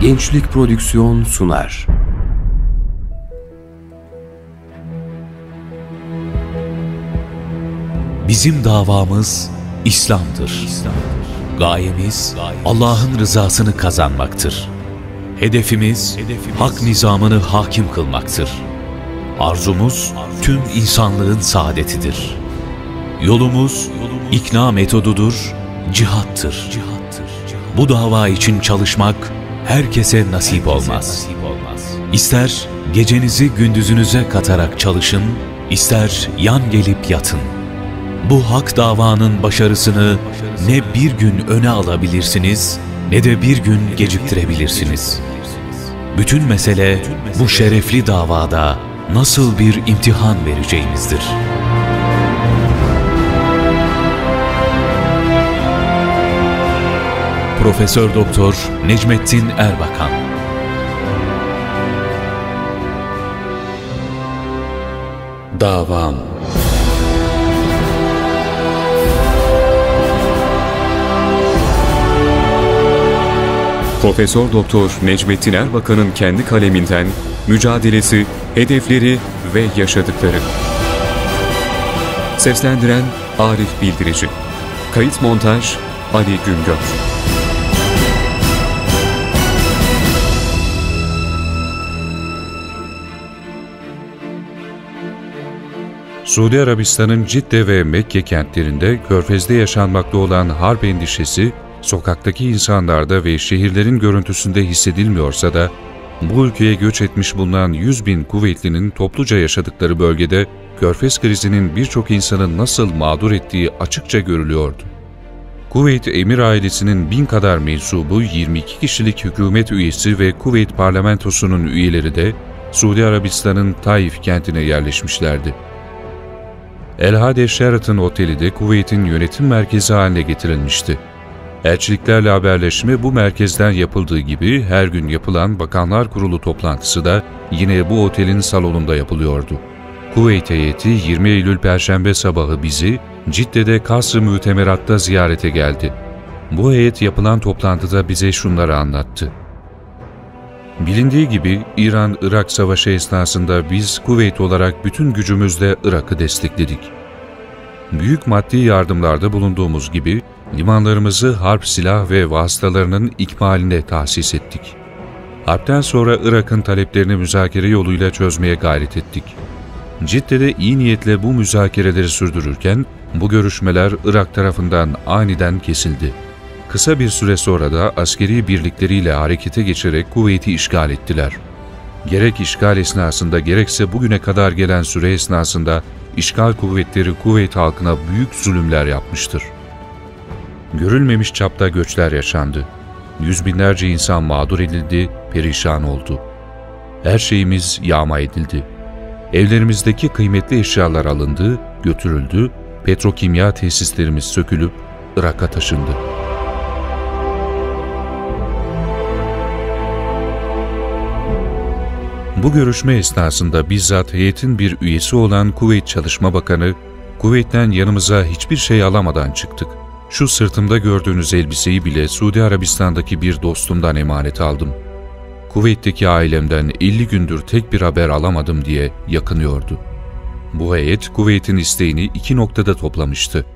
Gençlik Prodüksiyon sunar. Bizim davamız İslam'dır. Gayemiz Allah'ın rızasını kazanmaktır. Hedefimiz hak nizamını hakim kılmaktır. Arzumuz tüm insanlığın saadetidir. Yolumuz ikna metodudur, cihattır. Bu dava için çalışmak herkese nasip olmaz. İster gecenizi gündüzünüze katarak çalışın, ister yan gelip yatın. Bu hak davanın başarısını ne bir gün öne alabilirsiniz ne de bir gün geciktirebilirsiniz. Bütün mesele bu şerefli davada nasıl bir imtihan vereceğimizdir. Profesör Doktor Necmettin Erbakan Davam Profesör Doktor Necmettin Erbakan'ın kendi kaleminden mücadelesi, hedefleri ve yaşadıkları. Seslendiren Arif Bildirici. Kayıt montaj Ali Güngör. Suudi Arabistan'ın Cidde ve Mekke kentlerinde körfezde yaşanmakta olan harp endişesi, sokaktaki insanlarda ve şehirlerin görüntüsünde hissedilmiyorsa da, bu ülkeye göç etmiş bulunan 100 bin kuvvetlinin topluca yaşadıkları bölgede körfez krizinin birçok insanı nasıl mağdur ettiği açıkça görülüyordu. Kuveyt emir ailesinin bin kadar mensubu 22 kişilik hükümet üyesi ve Kuveyt parlamentosunun üyeleri de Suudi Arabistan'ın Taif kentine yerleşmişlerdi. El Hade Sheraton Oteli de Kuveyt'in yönetim merkezi haline getirilmişti. Elçiliklerle haberleşme bu merkezden yapıldığı gibi her gün yapılan Bakanlar Kurulu toplantısı da yine bu otelin salonunda yapılıyordu. Kuveyt heyeti 20 Eylül Perşembe sabahı bizi Cidde'de Kasr-ı Mütemerat'ta ziyarete geldi. Bu heyet yapılan toplantıda bize şunları anlattı. Bilindiği gibi İran-Irak Savaşı esnasında biz Kuveyt olarak bütün gücümüzle Irak'ı destekledik. Büyük maddi yardımlarda bulunduğumuz gibi limanlarımızı harp silah ve vasıtalarının ikmaline tahsis ettik. Harpten sonra Irak'ın taleplerini müzakere yoluyla çözmeye gayret ettik. Cidde'de iyi niyetle bu müzakereleri sürdürürken bu görüşmeler Irak tarafından aniden kesildi. Kısa bir süre sonra da askeri birlikleriyle harekete geçerek Kuveyt'i işgal ettiler. Gerek işgal esnasında gerekse bugüne kadar gelen süre esnasında işgal kuvvetleri Kuveyt halkına büyük zulümler yapmıştır. Görülmemiş çapta göçler yaşandı. Yüz binlerce insan mağdur edildi, perişan oldu. Her şeyimiz yağma edildi. Evlerimizdeki kıymetli eşyalar alındı, götürüldü, petrokimya tesislerimiz sökülüp Irak'a taşındı. Bu görüşme esnasında bizzat heyetin bir üyesi olan Kuveyt Çalışma Bakanı, Kuveyt'ten yanımıza hiçbir şey alamadan çıktık. Şu sırtımda gördüğünüz elbiseyi bile Suudi Arabistan'daki bir dostumdan emanet aldım. Kuveyt'teki ailemden 50 gündür tek bir haber alamadım diye yakınıyordu. Bu heyet Kuveyt'in isteğini iki noktada toplamıştı.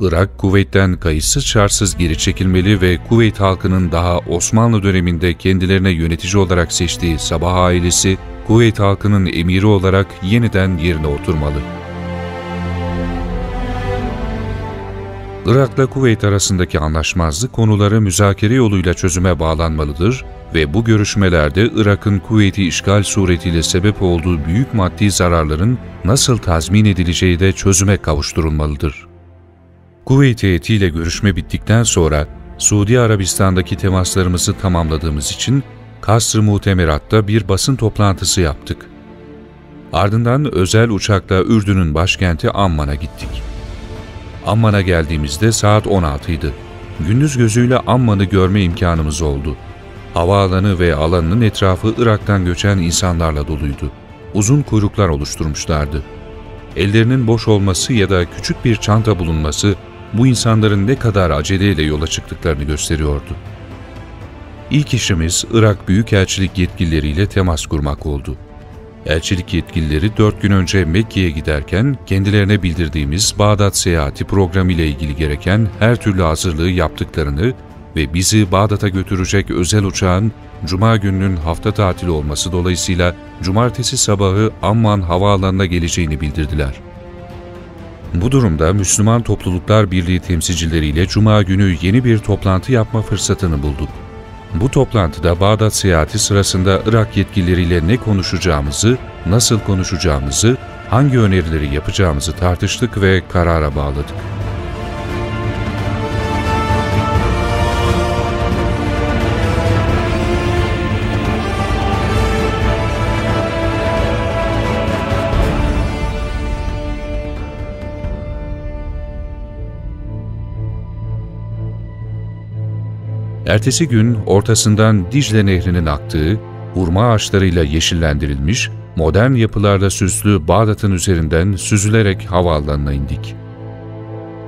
Irak, Kuveyt'ten kayıtsız şartsız geri çekilmeli ve Kuveyt halkının daha Osmanlı döneminde kendilerine yönetici olarak seçtiği Sabah ailesi, Kuveyt halkının emiri olarak yeniden yerine oturmalı. Irak'la Kuveyt arasındaki anlaşmazlık konuları müzakere yoluyla çözüme bağlanmalıdır ve bu görüşmelerde Irak'ın Kuveyt'i işgal suretiyle sebep olduğu büyük maddi zararların nasıl tazmin edileceği de çözüme kavuşturulmalıdır. Kuveyt heyetiyle görüşme bittikten sonra Suudi Arabistan'daki temaslarımızı tamamladığımız için Kasr-ı Mutemerat'ta bir basın toplantısı yaptık. Ardından özel uçakla Ürdün'ün başkenti Amman'a gittik. Amman'a geldiğimizde saat 16 idi. Gündüz gözüyle Amman'ı görme imkanımız oldu. Havaalanı ve alanının etrafı Irak'tan göçen insanlarla doluydu. Uzun kuyruklar oluşturmuşlardı. Ellerinin boş olması ya da küçük bir çanta bulunması bu insanların ne kadar aceleyle yola çıktıklarını gösteriyordu. İlk işimiz Irak Büyükelçilik yetkilileriyle temas kurmak oldu. Elçilik yetkilileri dört gün önce Mekke'ye giderken kendilerine bildirdiğimiz Bağdat seyahati programı ile ilgili gereken her türlü hazırlığı yaptıklarını ve bizi Bağdat'a götürecek özel uçağın Cuma gününün hafta tatili olması dolayısıyla Cumartesi sabahı Amman havaalanına geleceğini bildirdiler. Bu durumda Müslüman Topluluklar Birliği temsilcileriyle Cuma günü yeni bir toplantı yapma fırsatını bulduk. Bu toplantıda Bağdat seyahati sırasında Irak yetkilileriyle ne konuşacağımızı, nasıl konuşacağımızı, hangi önerileri yapacağımızı tartıştık ve karara bağladık. Ertesi gün ortasından Dicle Nehri'nin aktığı, hurma ağaçlarıyla yeşillendirilmiş, modern yapılarda süslü Bağdat'ın üzerinden süzülerek havaalanına indik.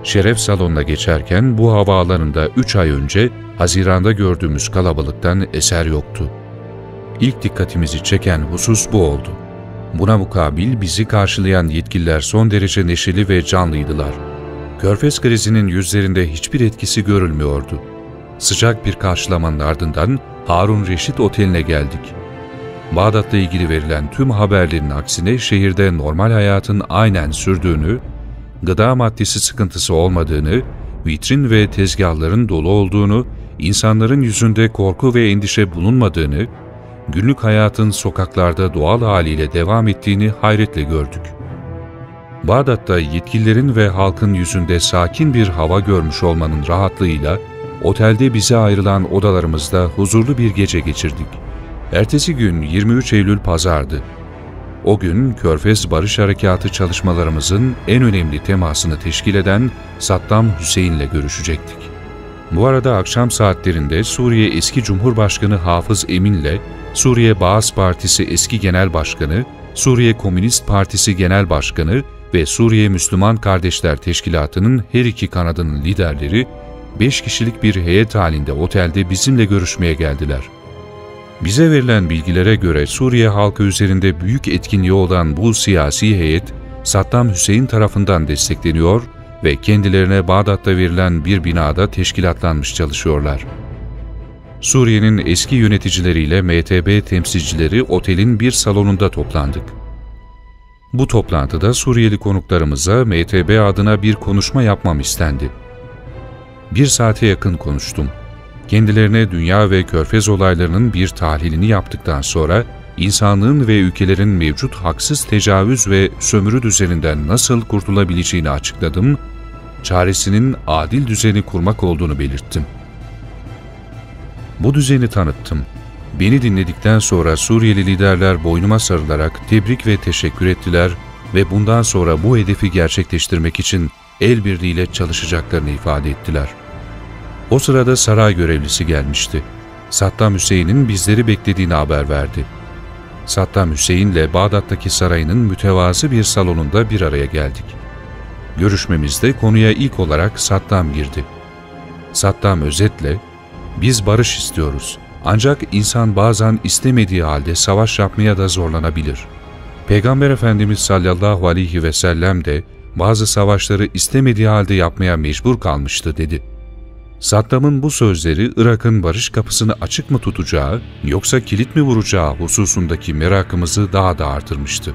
Şeref salonuna geçerken bu havaalanında 3 ay önce Haziran'da gördüğümüz kalabalıktan eser yoktu. İlk dikkatimizi çeken husus bu oldu. Buna mukabil bizi karşılayan yetkililer son derece neşeli ve canlıydılar. Körfez krizinin yüzlerinde hiçbir etkisi görülmüyordu. Sıcak bir karşılamanın ardından Harun Reşit Oteli'ne geldik. Bağdat'la ilgili verilen tüm haberlerin aksine şehirde normal hayatın aynen sürdüğünü, gıda maddesi sıkıntısı olmadığını, vitrin ve tezgahların dolu olduğunu, insanların yüzünde korku ve endişe bulunmadığını, günlük hayatın sokaklarda doğal haliyle devam ettiğini hayretle gördük. Bağdat'ta yetkililerin ve halkın yüzünde sakin bir hava görmüş olmanın rahatlığıyla otelde bize ayrılan odalarımızda huzurlu bir gece geçirdik. Ertesi gün 23 Eylül Pazardı. O gün Körfez Barış Harekatı çalışmalarımızın en önemli temasını teşkil eden Saddam Hüseyin'le görüşecektik. Bu arada akşam saatlerinde Suriye eski Cumhurbaşkanı Hafız Emin'le Suriye Bağız Partisi eski Genel Başkanı, Suriye Komünist Partisi Genel Başkanı ve Suriye Müslüman Kardeşler Teşkilatı'nın her iki kanadının liderleri beş kişilik bir heyet halinde otelde bizimle görüşmeye geldiler. Bize verilen bilgilere göre Suriye halkı üzerinde büyük etkinliği olan bu siyasi heyet, Saddam Hüseyin tarafından destekleniyor ve kendilerine Bağdat'ta verilen bir binada teşkilatlanmış çalışıyorlar. Suriye'nin eski yöneticileriyle MTB temsilcileri otelin bir salonunda toplandık. Bu toplantıda Suriyeli konuklarımıza MTB adına bir konuşma yapmam istendi. Bir saate yakın konuştum. Kendilerine dünya ve körfez olaylarının bir tahlilini yaptıktan sonra insanlığın ve ülkelerin mevcut haksız tecavüz ve sömürü düzeninden nasıl kurtulabileceğini açıkladım, çaresinin adil düzeni kurmak olduğunu belirttim. Bu düzeni tanıttım. Beni dinledikten sonra Suriyeli liderler boynuma sarılarak tebrik ve teşekkür ettiler ve bundan sonra bu hedefi gerçekleştirmek için el birliğiyle çalışacaklarını ifade ettiler. O sırada saray görevlisi gelmişti. Saddam Hüseyin'in bizleri beklediğini haber verdi. Saddam Hüseyin'le Bağdat'taki sarayının mütevazı bir salonunda bir araya geldik. Görüşmemizde konuya ilk olarak Saddam girdi. Saddam özetle, biz barış istiyoruz. Ancak insan bazen istemediği halde savaş yapmaya da zorlanabilir. Peygamber Efendimiz sallallahu aleyhi ve sellem de bazı savaşları istemediği halde yapmaya mecbur kalmıştı dedi. Saddam'ın bu sözleri Irak'ın barış kapısını açık mı tutacağı yoksa kilit mi vuracağı hususundaki merakımızı daha da artırmıştı.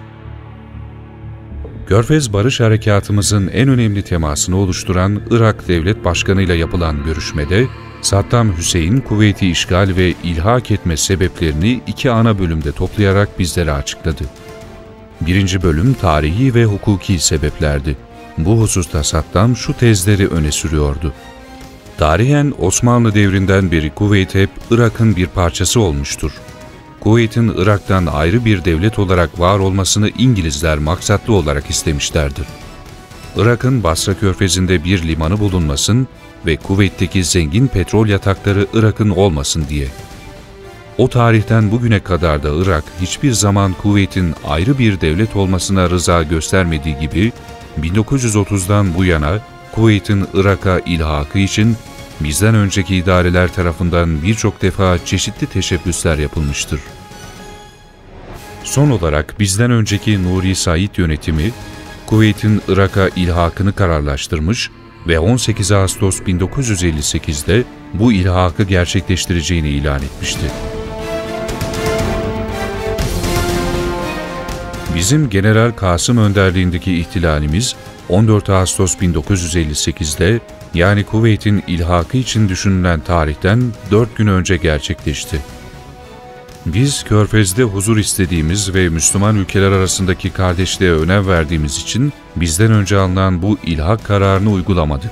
Körfez Barış Harekatımızın en önemli temasını oluşturan Irak Devlet Başkanı ile yapılan görüşmede Saddam Hüseyin kuvveti işgal ve ilhak etme sebeplerini iki ana bölümde toplayarak bizlere açıkladı. Birinci bölüm tarihi ve hukuki sebeplerdi. Bu hususta Saddam şu tezleri öne sürüyordu. Tarihen Osmanlı devrinden beri Kuveyt hep Irak'ın bir parçası olmuştur. Kuveyt'in Irak'tan ayrı bir devlet olarak var olmasını İngilizler maksatlı olarak istemişlerdir. Irak'ın Basra körfezinde bir limanı bulunmasın ve Kuveyt'teki zengin petrol yatakları Irak'ın olmasın diye. O tarihten bugüne kadar da Irak hiçbir zaman Kuveyt'in ayrı bir devlet olmasına rıza göstermediği gibi 1930'dan bu yana Kuveyt'in Irak'a ilhakı için bizden önceki idareler tarafından birçok defa çeşitli teşebbüsler yapılmıştır. Son olarak bizden önceki Nuri Said yönetimi, Kuveyt'in Irak'a ilhakını kararlaştırmış ve 18 Ağustos 1958'de bu ilhakı gerçekleştireceğini ilan etmişti. Bizim General Kasım önderliğindeki ihtilalimiz 14 Ağustos 1958'de yani Kuveyt'in ilhakı için düşünülen tarihten 4 gün önce gerçekleşti. Biz Körfez'de huzur istediğimiz ve Müslüman ülkeler arasındaki kardeşliğe önem verdiğimiz için bizden önce alınan bu ilhak kararını uygulamadık.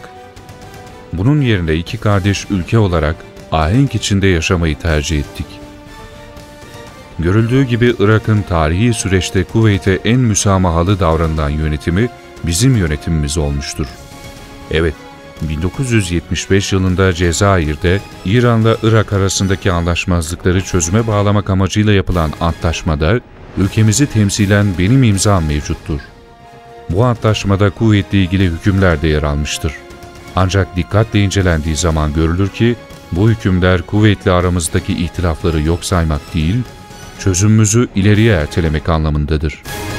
Bunun yerine iki kardeş ülke olarak ahenk içinde yaşamayı tercih ettik. Görüldüğü gibi Irak'ın tarihi süreçte Kuveyt'e en müsamahalı davranılan yönetimi bizim yönetimimiz olmuştur. Evet, 1975 yılında Cezayir'de İran'la Irak arasındaki anlaşmazlıkları çözüme bağlamak amacıyla yapılan antlaşmada ülkemizi temsilen benim imzam mevcuttur. Bu antlaşmada kuvvetle ilgili hükümler de yer almıştır. Ancak dikkatle incelendiği zaman görülür ki bu hükümler kuvvetli aramızdaki ihtilafları yok saymak değil, çözümümüzü ileriye ertelemek anlamındadır.''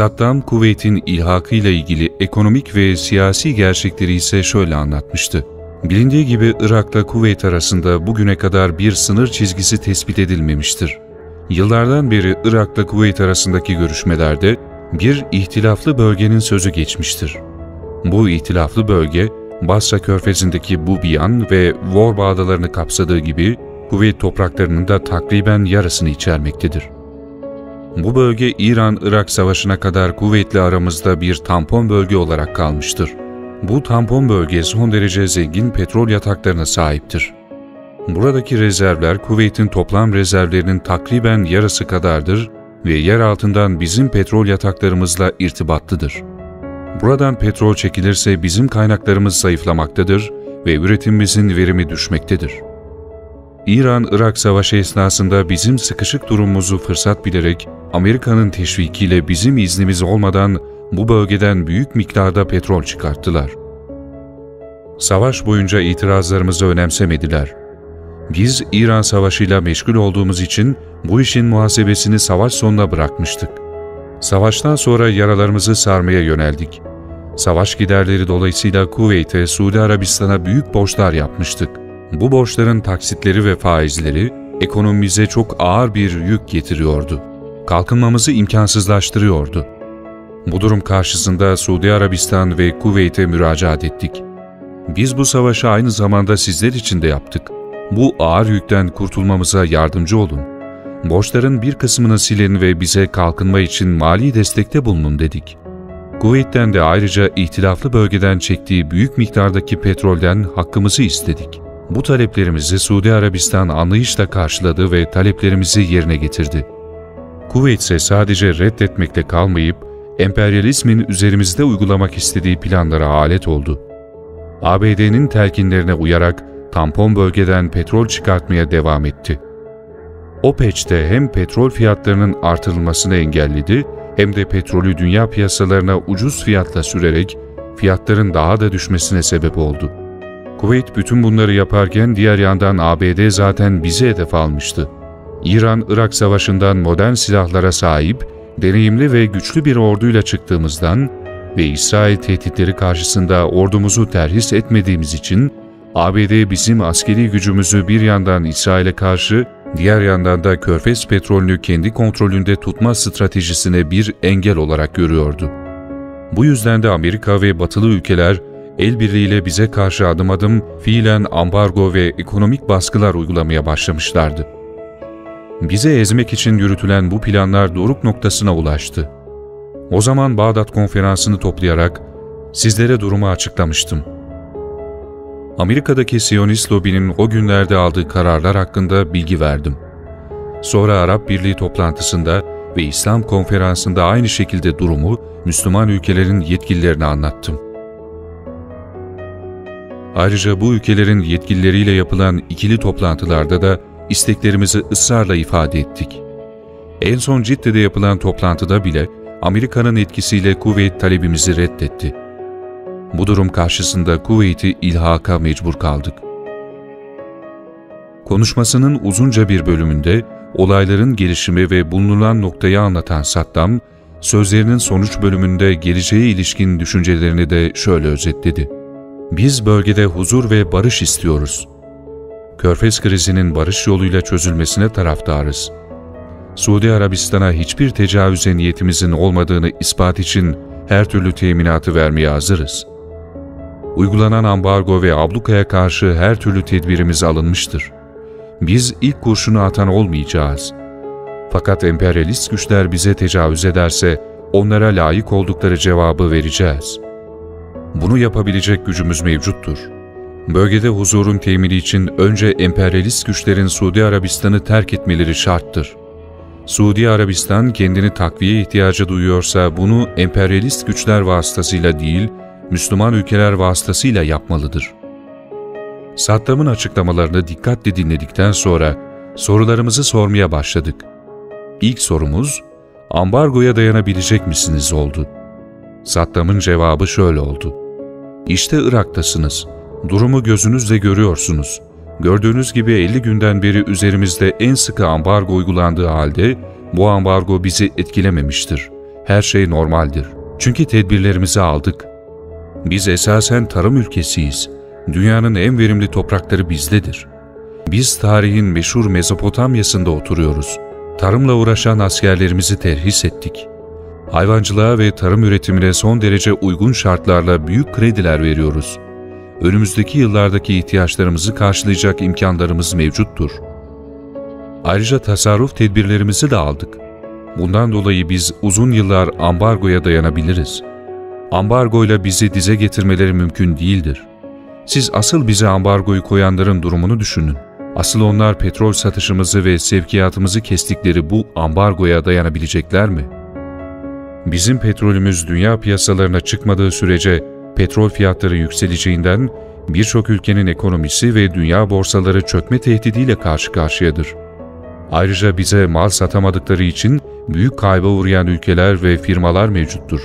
Saddam, Kuveyt'in ilhakıyla ilgili ekonomik ve siyasi gerçekleri ise şöyle anlatmıştı. Bilindiği gibi Irak'la Kuveyt arasında bugüne kadar bir sınır çizgisi tespit edilmemiştir. Yıllardan beri Irak'la Kuveyt arasındaki görüşmelerde bir ihtilaflı bölgenin sözü geçmiştir. Bu ihtilaflı bölge, Basra körfezindeki Bubiyan ve Vorba adalarını kapsadığı gibi Kuveyt topraklarının da takriben yarısını içermektedir. Bu bölge İran-Irak savaşına kadar kuvvetli aramızda bir tampon bölge olarak kalmıştır. Bu tampon bölge son derece zengin petrol yataklarına sahiptir. Buradaki rezervler Kuveyt'in toplam rezervlerinin takriben yarısı kadardır ve yer altından bizim petrol yataklarımızla irtibatlıdır. Buradan petrol çekilirse bizim kaynaklarımız zayıflamaktadır ve üretimimizin verimi düşmektedir. İran-Irak savaşı esnasında bizim sıkışık durumumuzu fırsat bilerek Amerika'nın teşvikiyle bizim iznimiz olmadan bu bölgeden büyük miktarda petrol çıkarttılar. Savaş boyunca itirazlarımızı önemsemediler. Biz İran Savaşı'yla meşgul olduğumuz için bu işin muhasebesini savaş sonuna bırakmıştık. Savaştan sonra yaralarımızı sarmaya yöneldik. Savaş giderleri dolayısıyla Kuveyt'e, Suudi Arabistan'a büyük borçlar yapmıştık. Bu borçların taksitleri ve faizleri ekonomimize çok ağır bir yük getiriyordu kalkınmamızı imkansızlaştırıyordu. Bu durum karşısında Suudi Arabistan ve Kuveyt'e müracaat ettik. Biz bu savaşı aynı zamanda sizler için de yaptık. Bu ağır yükten kurtulmamıza yardımcı olun. Borçların bir kısmını silin ve bize kalkınma için mali destekte bulunun dedik. Kuveyt'ten de ayrıca ihtilaflı bölgeden çektiği büyük miktardaki petrolden hakkımızı istedik. Bu taleplerimizi Suudi Arabistan anlayışla karşıladı ve taleplerimizi yerine getirdi. Kuveyt ise sadece reddetmekle kalmayıp, emperyalizmin üzerimizde uygulamak istediği planlara alet oldu. ABD'nin telkinlerine uyarak tampon bölgeden petrol çıkartmaya devam etti. OPEC'te hem petrol fiyatlarının artırılmasını engelledi hem de petrolü dünya piyasalarına ucuz fiyatla sürerek fiyatların daha da düşmesine sebep oldu. Kuveyt bütün bunları yaparken diğer yandan ABD zaten bizi hedef almıştı. İran-Irak savaşından modern silahlara sahip, deneyimli ve güçlü bir orduyla çıktığımızdan ve İsrail tehditleri karşısında ordumuzu terhis etmediğimiz için ABD bizim askeri gücümüzü bir yandan İsrail'e karşı, diğer yandan da Körfez petrolünü kendi kontrolünde tutma stratejisine bir engel olarak görüyordu. Bu yüzden de Amerika ve batılı ülkeler el birliğiyle bize karşı adım adım fiilen ambargo ve ekonomik baskılar uygulamaya başlamışlardı. Bize ezmek için yürütülen bu planlar doruk noktasına ulaştı. O zaman Bağdat konferansını toplayarak sizlere durumu açıklamıştım. Amerika'daki Siyonist lobinin o günlerde aldığı kararlar hakkında bilgi verdim. Sonra Arap Birliği toplantısında ve İslam konferansında aynı şekilde durumu Müslüman ülkelerin yetkililerine anlattım. Ayrıca bu ülkelerin yetkilileriyle yapılan ikili toplantılarda da isteklerimizi ısrarla ifade ettik. En son Cidde'de yapılan toplantıda bile Amerika'nın etkisiyle Kuveyt talebimizi reddetti. Bu durum karşısında Kuveyt'i ilhaka mecbur kaldık. Konuşmasının uzunca bir bölümünde olayların gelişimi ve bulunulan noktayı anlatan Saddam, sözlerinin sonuç bölümünde geleceğe ilişkin düşüncelerini de şöyle özetledi. Biz bölgede huzur ve barış istiyoruz. Körfez krizinin barış yoluyla çözülmesine taraftarız. Suudi Arabistan'a hiçbir tecavüze niyetimizin olmadığını ispat için her türlü teminatı vermeye hazırız. Uygulanan ambargo ve ablukaya karşı her türlü tedbirimiz alınmıştır. Biz ilk kurşunu atan olmayacağız. Fakat emperyalist güçler bize tecavüz ederse onlara layık oldukları cevabı vereceğiz. Bunu yapabilecek gücümüz mevcuttur. Bölgede huzurun temini için önce emperyalist güçlerin Suudi Arabistan'ı terk etmeleri şarttır. Suudi Arabistan kendini takviye ihtiyacı duyuyorsa bunu emperyalist güçler vasıtasıyla değil, Müslüman ülkeler vasıtasıyla yapmalıdır. Saddam'ın açıklamalarını dikkatle dinledikten sonra sorularımızı sormaya başladık. İlk sorumuz, ambargoya dayanabilecek misiniz oldu. Saddam'ın cevabı şöyle oldu. İşte Irak'tasınız. Durumu gözünüzle görüyorsunuz. Gördüğünüz gibi 50 günden beri üzerimizde en sıkı ambargo uygulandığı halde bu ambargo bizi etkilememiştir. Her şey normaldir. Çünkü tedbirlerimizi aldık. Biz esasen tarım ülkesiyiz. Dünyanın en verimli toprakları bizdedir. Biz tarihin meşhur Mezopotamyasında oturuyoruz. Tarımla uğraşan askerlerimizi terhis ettik. Hayvancılığa ve tarım üretimine son derece uygun şartlarla büyük krediler veriyoruz. Önümüzdeki yıllardaki ihtiyaçlarımızı karşılayacak imkanlarımız mevcuttur. Ayrıca tasarruf tedbirlerimizi de aldık. Bundan dolayı biz uzun yıllar ambargoya dayanabiliriz. Ambargoyla bizi dize getirmeleri mümkün değildir. Siz asıl bize ambargoyu koyanların durumunu düşünün. Asıl onlar petrol satışımızı ve sevkiyatımızı kestikleri bu ambargoya dayanabilecekler mi? Bizim petrolümüz dünya piyasalarına çıkmadığı sürece petrol fiyatları yükseleceğinden birçok ülkenin ekonomisi ve dünya borsaları çökme tehdidiyle karşı karşıyadır. Ayrıca bize mal satamadıkları için büyük kayba uğrayan ülkeler ve firmalar mevcuttur.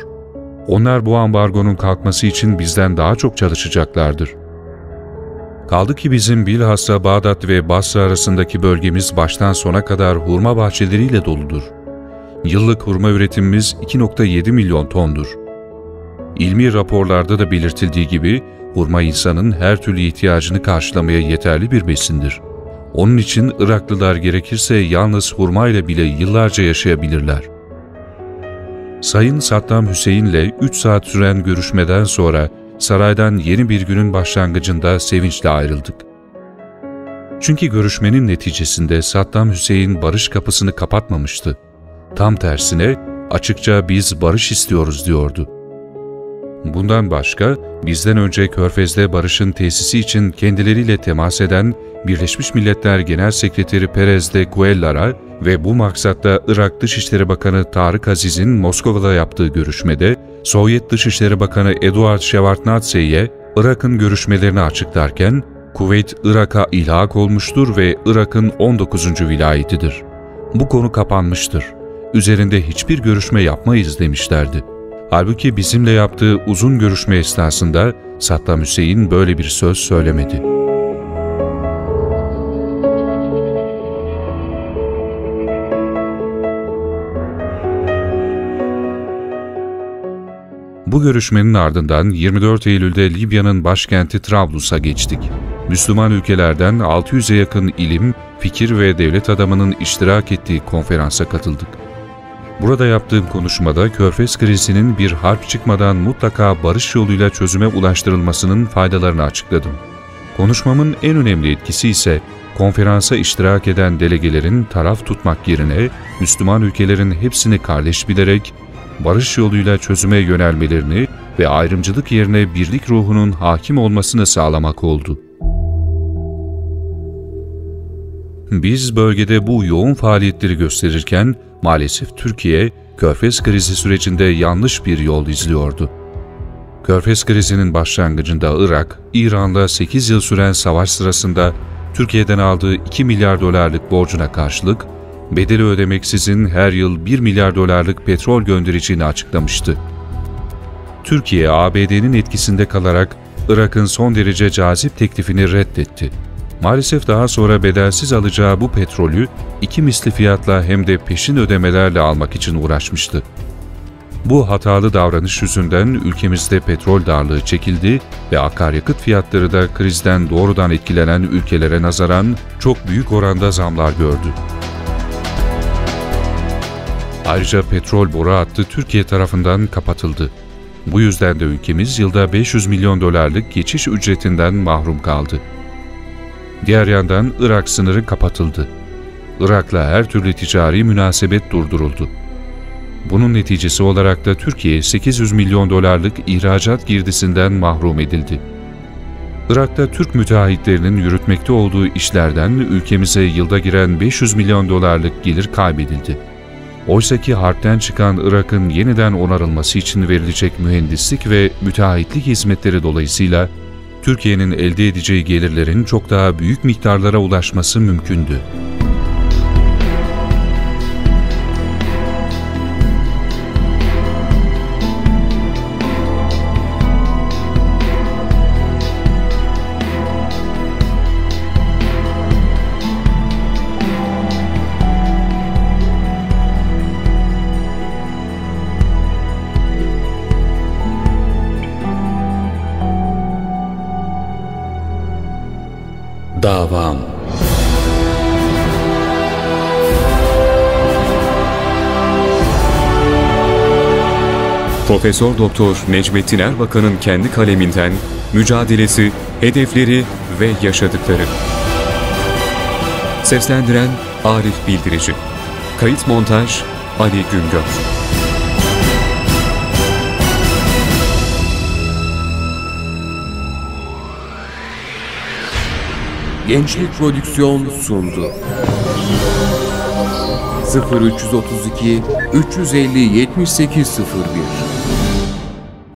Onlar bu ambargonun kalkması için bizden daha çok çalışacaklardır. Kaldı ki bizim bilhassa Bağdat ve Basra arasındaki bölgemiz baştan sona kadar hurma bahçeleriyle doludur. Yıllık hurma üretimimiz 2.7 milyon tondur. İlmi raporlarda da belirtildiği gibi hurma insanın her türlü ihtiyacını karşılamaya yeterli bir besindir. Onun için Iraklılar gerekirse yalnız hurma ile bile yıllarca yaşayabilirler. Sayın Saddam Hüseyin'le 3 saat süren görüşmeden sonra saraydan yeni bir günün başlangıcında sevinçle ayrıldık. Çünkü görüşmenin neticesinde Saddam Hüseyin barış kapısını kapatmamıştı. Tam tersine açıkça biz barış istiyoruz diyordu. Bundan başka bizden önce Körfez'de barışın tesisi için kendileriyle temas eden Birleşmiş Milletler Genel Sekreteri Perez de Cuellar'a ve bu maksatta Irak Dışişleri Bakanı Tarık Aziz'in Moskova'da yaptığı görüşmede Sovyet Dışişleri Bakanı Eduard Shevardnadze'ye Irak'ın görüşmelerini açıklarken Kuveyt Irak'a ilhak olmuştur ve Irak'ın 19. vilayetidir. Bu konu kapanmıştır. Üzerinde hiçbir görüşme yapmayız demişlerdi. Halbuki bizimle yaptığı uzun görüşme esnasında Saddam Hüseyin böyle bir söz söylemedi. Bu görüşmenin ardından 24 Eylül'de Libya'nın başkenti Trablus'a geçtik. Müslüman ülkelerden 600'e yakın ilim, fikir ve devlet adamının iştirak ettiği konferansa katıldık. Burada yaptığım konuşmada Körfez krizinin bir harp çıkmadan mutlaka barış yoluyla çözüme ulaştırılmasının faydalarını açıkladım. Konuşmamın en önemli etkisi ise konferansa iştirak eden delegelerin taraf tutmak yerine Müslüman ülkelerin hepsini kardeş bilerek barış yoluyla çözüme yönelmelerini ve ayrımcılık yerine birlik ruhunun hakim olmasını sağlamak oldu. Biz bölgede bu yoğun faaliyetleri gösterirken maalesef Türkiye, Körfez krizi sürecinde yanlış bir yol izliyordu. Körfez krizinin başlangıcında Irak, İran'da 8 yıl süren savaş sırasında Türkiye'den aldığı 2 milyar dolarlık borcuna karşılık bedeli ödemeksizin her yıl 1 milyar dolarlık petrol göndereceğini açıklamıştı. Türkiye, ABD'nin etkisinde kalarak Irak'ın son derece cazip teklifini reddetti. Maalesef daha sonra bedelsiz alacağı bu petrolü iki misli fiyatla hem de peşin ödemelerle almak için uğraşmıştı. Bu hatalı davranış yüzünden ülkemizde petrol darlığı çekildi ve akaryakıt fiyatları da krizden doğrudan etkilenen ülkelere nazaran çok büyük oranda zamlar gördü. Ayrıca petrol boru hattı Türkiye tarafından kapatıldı. Bu yüzden de ülkemiz yılda 500 milyon dolarlık geçiş ücretinden mahrum kaldı. Diğer yandan Irak sınırı kapatıldı. Irak'la her türlü ticari münasebet durduruldu. Bunun neticesi olarak da Türkiye 800 milyon dolarlık ihracat girdisinden mahrum edildi. Irak'ta Türk müteahhitlerinin yürütmekte olduğu işlerden ülkemize yılda giren 500 milyon dolarlık gelir kaybedildi. Oysaki harpten çıkan Irak'ın yeniden onarılması için verilecek mühendislik ve müteahhitlik hizmetleri dolayısıyla Türkiye'nin elde edeceği gelirlerin çok daha büyük miktarlara ulaşması mümkündü. Davam Profesör Doktor Necmettin Erbakan'ın kendi kaleminden mücadelesi, hedefleri ve yaşadıkları. Seslendiren Arif Bildirici. Kayıt montaj Ali Güngör. Gençlik Prodüksiyon sundu. 0332 350 7801